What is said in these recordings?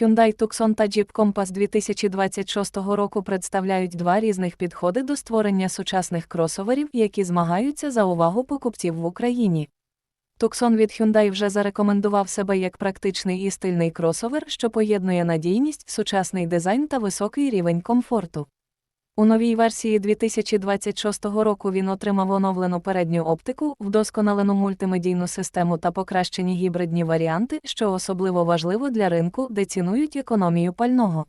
Hyundai Tucson та Jeep Compass 2026 року представляють два різних підходи до створення сучасних кросоверів, які змагаються за увагу покупців в Україні. Tucson від Hyundai вже зарекомендував себе як практичний і стильний кросовер, що поєднує надійність, сучасний дизайн та високий рівень комфорту. У новій версії 2026 року він отримав оновлену передню оптику, вдосконалену мультимедійну систему та покращені гібридні варіанти, що особливо важливо для ринку, де цінують економію пального.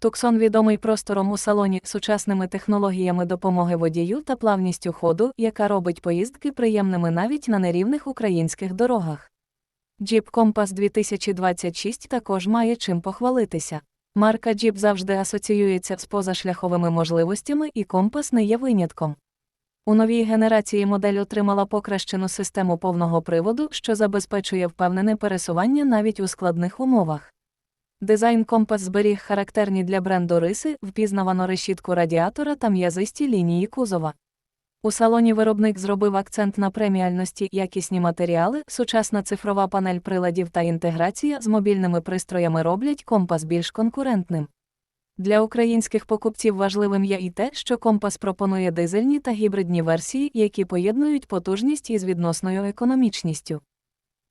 Туксон відомий простором у салоні, сучасними технологіями допомоги водію та плавністю ходу, яка робить поїздки приємними навіть на нерівних українських дорогах. Jeep Compass 2026 також має чим похвалитися. Марка Jeep завжди асоціюється з позашляховими можливостями, і компас не є винятком. У новій генерації модель отримала покращену систему повного приводу, що забезпечує впевнене пересування навіть у складних умовах. Дизайн компас зберіг характерні для бренду риси, впізнавано решітку радіатора та м'язисті лінії кузова. У салоні виробник зробив акцент на преміальності, якісні матеріали, сучасна цифрова панель приладів та інтеграція з мобільними пристроями роблять компас більш конкурентним. Для українських покупців важливим є і те, що компас пропонує дизельні та гібридні версії, які поєднують потужність із відносною економічністю.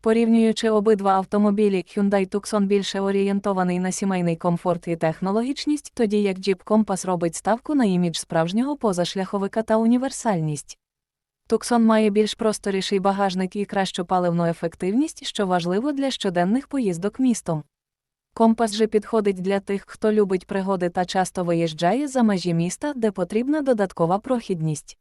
Порівнюючи обидва автомобілі, Hyundai Tucson більше орієнтований на сімейний комфорт і технологічність, тоді як Jeep Compass робить ставку на імідж справжнього позашляховика та універсальність. Tucson має більш просторіший багажник і кращу паливну ефективність, що важливо для щоденних поїздок містом. Компас же підходить для тих, хто любить пригоди та часто виїжджає за межі міста, де потрібна додаткова прохідність.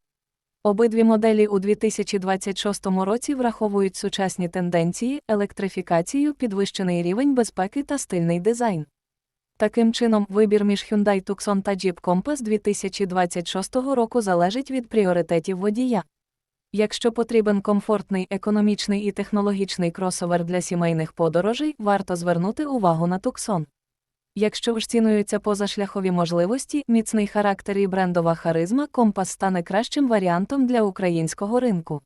Обидві моделі у 2026 році враховують сучасні тенденції, електрифікацію, підвищений рівень безпеки та стильний дизайн. Таким чином, вибір між Hyundai Tucson та Jeep Compass 2026 року залежить від пріоритетів водія. Якщо потрібен комфортний, економічний і технологічний кросовер для сімейних подорожей, варто звернути увагу на Tucson. Якщо ж цінуються позашляхові можливості, міцний характер і брендова харизма, компас стане кращим варіантом для українського ринку.